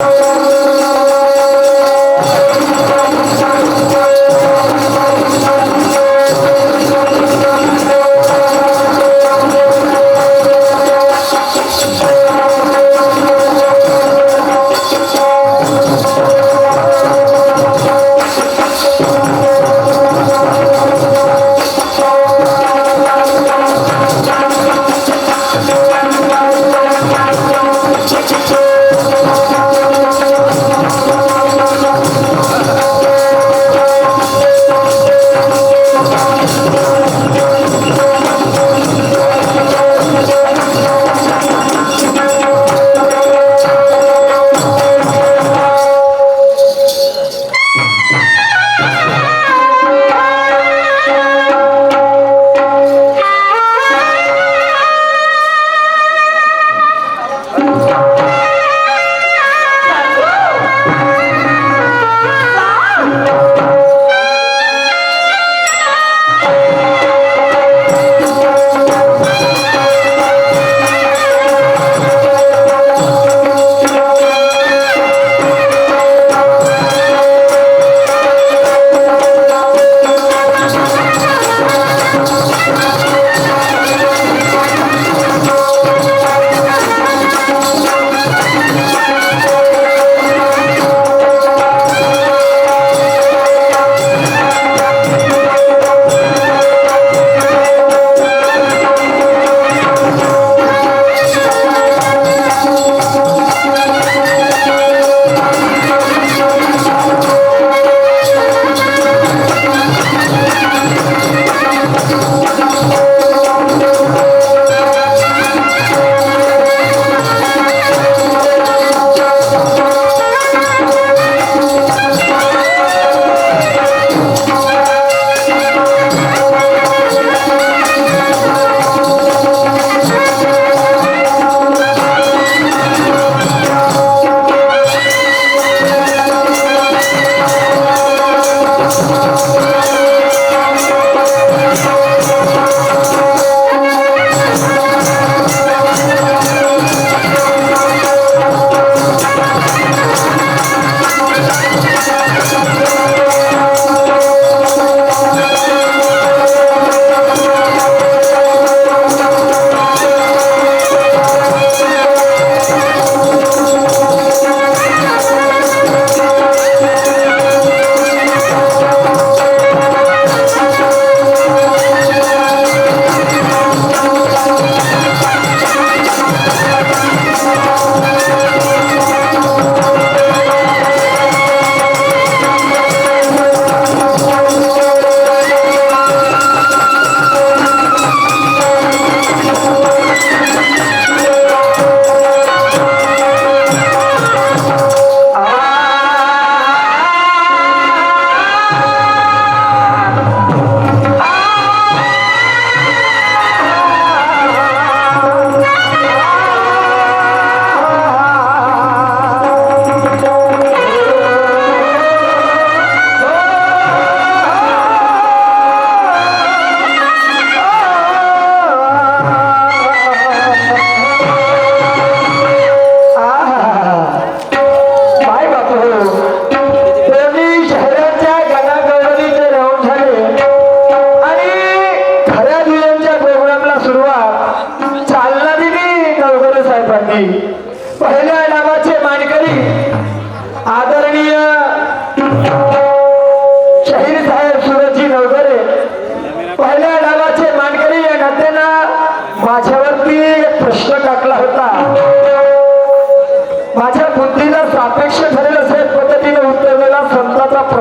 काय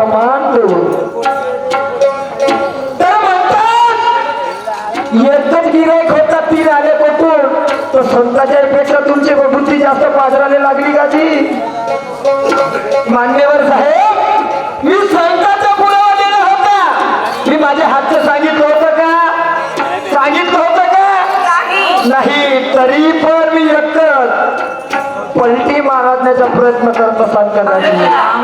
प्रमाण देऊ तर म्हणतात एकच गिरायक होता तीन आले कुठून? तो संताच्या पेक्षा तुमची बुद्धी जास्त पाजराने लागली का जी? मान्यवर साहेब मी संताचा पुरावा दिला होता. मी माझ्या हातचं सांगितलं होतं का? सांगितलं होतं का? नाही. तरी पण मी एकच पलटी मारण्याचा प्रयत्न करत कदाचित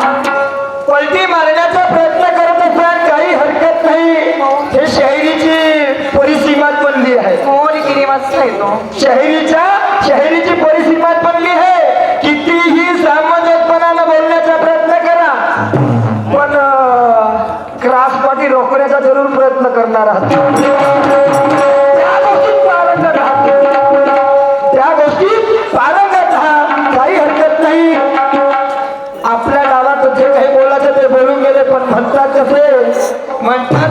शहरीच्या शहरीची परिसीमा पडली आहे. कितीही सामान्यपणाला बोलण्याचा प्रयत्न करा पण क्रासपाटी रोखण्याचा जरूर प्रयत्न करणार आहात. त्या गोष्टीत पारंगत आहात. त्या गोष्टीत पारंगत काही हरकत नाही. आपल्या गावात जे काही बोलायचं ते बोलून गेले पण म्हणतात कसे म्हणतात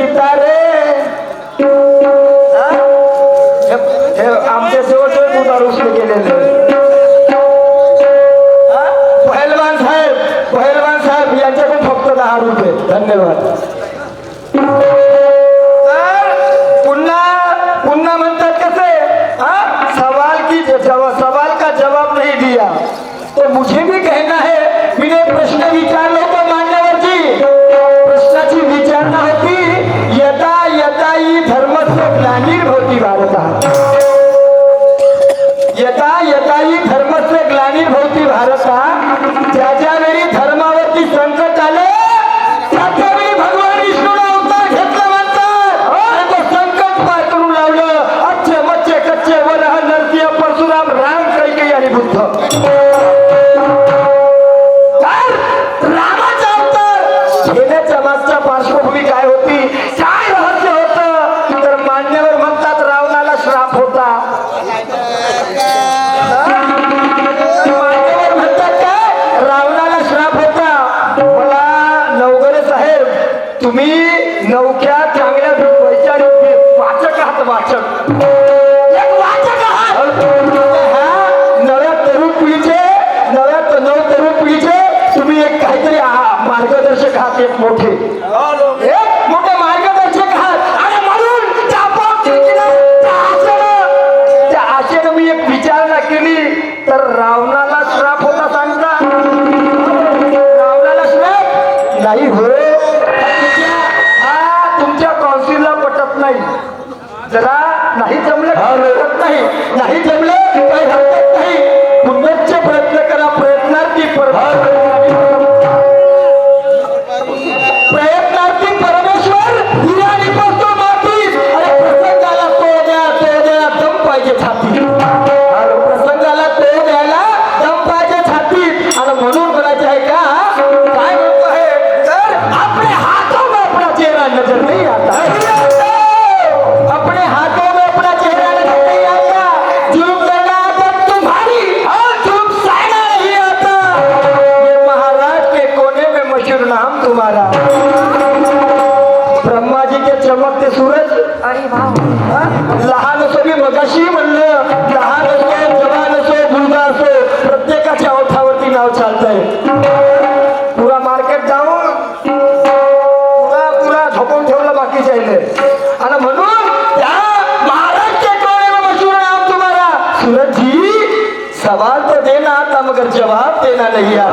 सीता रे आमच्या शेवटचे उतार उठले गेलेले. up. Oh. नाही हो. तुमच्या कौन्सिलला पटत नाही. जरा नाही जमलं नाही. नाही जमलं लहान असो मी मगाशी म्हणलं लहान असो जवान असो मुलगा असो प्रत्येकाच्या ओठावरती नाव चालत आहे पुरा मार्केट जाऊन पुरा पुरा झोपून ठेवलं बाकीच्या इथे. आणि म्हणून त्या महाराष्ट्र मशहूर नाम तुम्हाला सूरजजी सवाल तर देणार आता मगर जवाब देणार नाही या.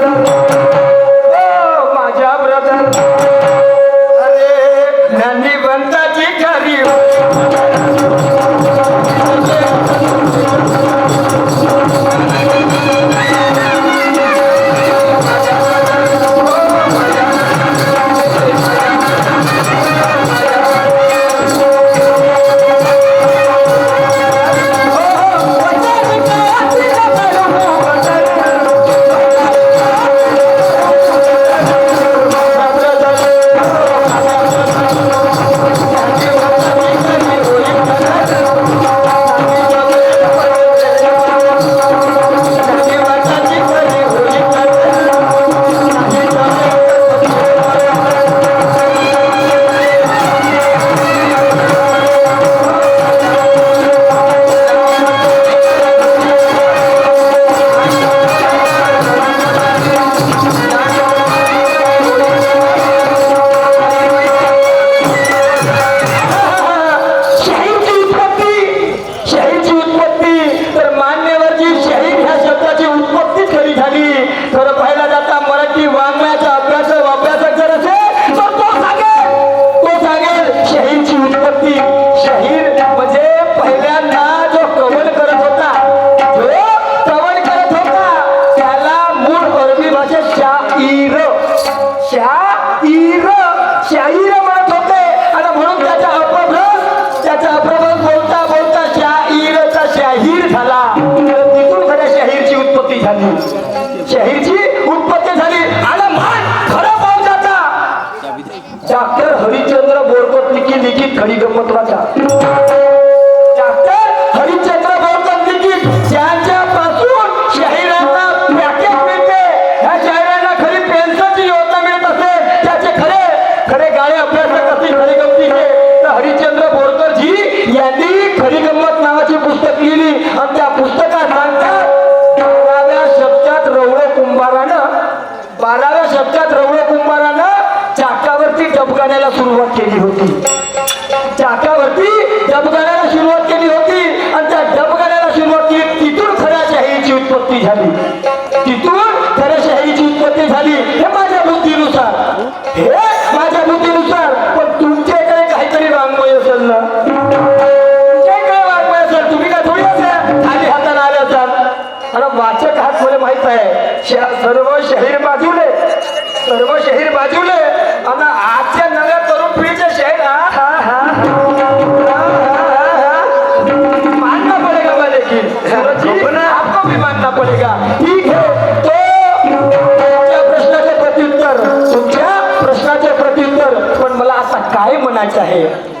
Thank you. झाली शहीरची उत्पत्ती झाली आणि मान खरा पाऊस जाता डॉक्टर हरिश्चंद्र बोरकोट लिखी लिखित खडी गंमत वाचा carreira.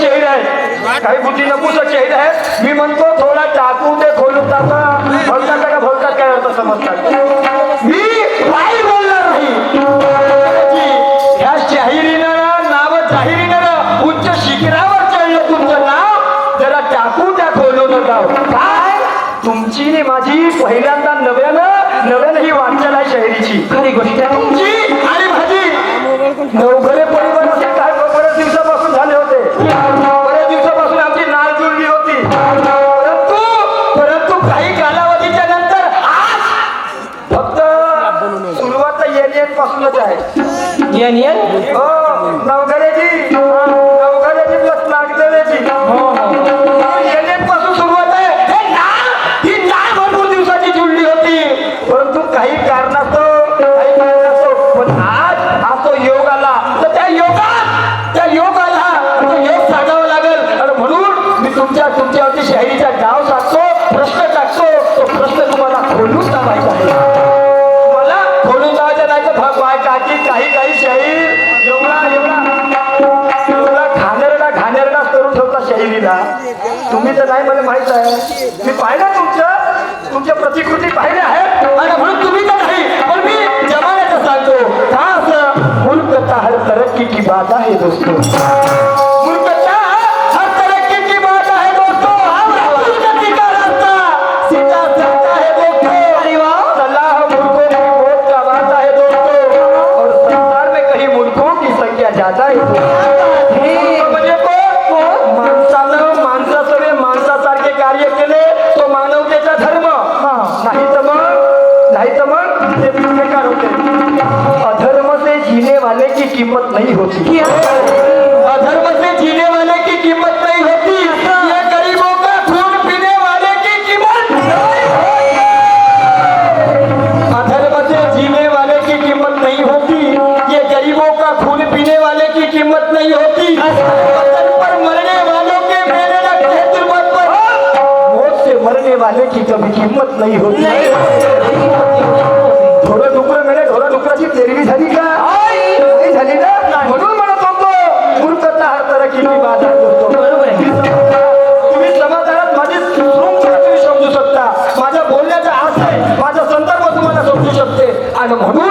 शहीर आहेत. काही बुद्धी नपुसक शहीर आहेत. मी म्हणतो थोडा चाकू ते खोलून टाका भलतात का भलतात काय अर्थ समजतात. मी काही बोलणार नाही. ह्या शाहिरीनं नाव जाहिरीनं उच्च शिखरावर चढलं तुमचं नाव जरा टाकू त्या खोलून गाव काय? तुमची आणि माझी पहिल्यांदा नव्यानं नव्यानं ही वाटचाल आहे शहरीची. खरी गोष्ट आहे. तुमची आणि माझी. आहे तुम्ही तर नाही मला माहीत आहे. मी पाहिलं तुमचं. तुमच्या प्रतिकृती पाहिल्या आहेत. आणि म्हणून तुम्ही तर नाही. पण मी जमान्याचं सांगतो. का असं मुल्क हर तरक्की की बात आहे दोस्तो. मुल्क हर तरक्की की बात आहे दोस्तो. हा प्रगति का रास्ता सीधा चलता है दोस्तो अरे वाह सलाह मुल्कों की वोट का बात है दोस्तों. और संसार में कहीं मुल्कों की संख्या ज्यादा है मुल्क कीमत नहीं होती। अधर्म से जीने वाले की कीमत नहीं होती। ये गरीबों का खून पीने वाले की कीमत अधर्म से जीने वाले की कीमत नहीं होती। ये गरीबों का खून पीने वाले की कीमत नहीं होती। वाले की कभी कीमत नहीं होती। थोड़ा टुकड़ा मेरे थोड़ा टुकड़ा जी तेरी भी झाली का 하려고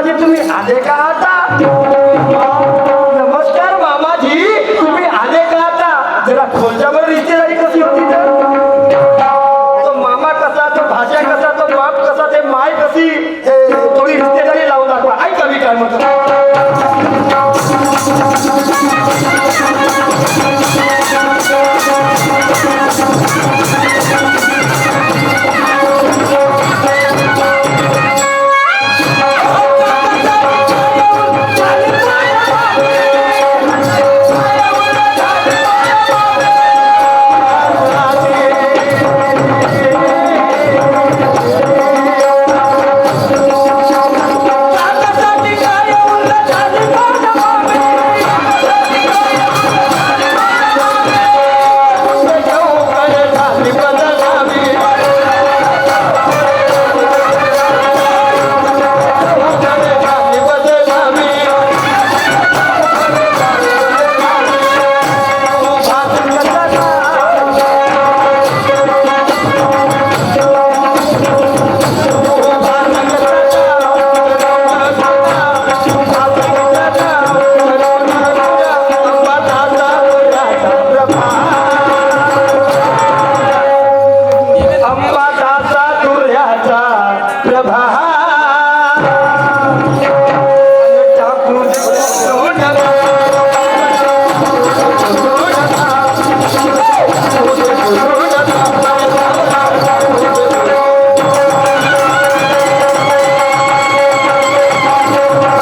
म्हणजे तुम्ही आले का आता?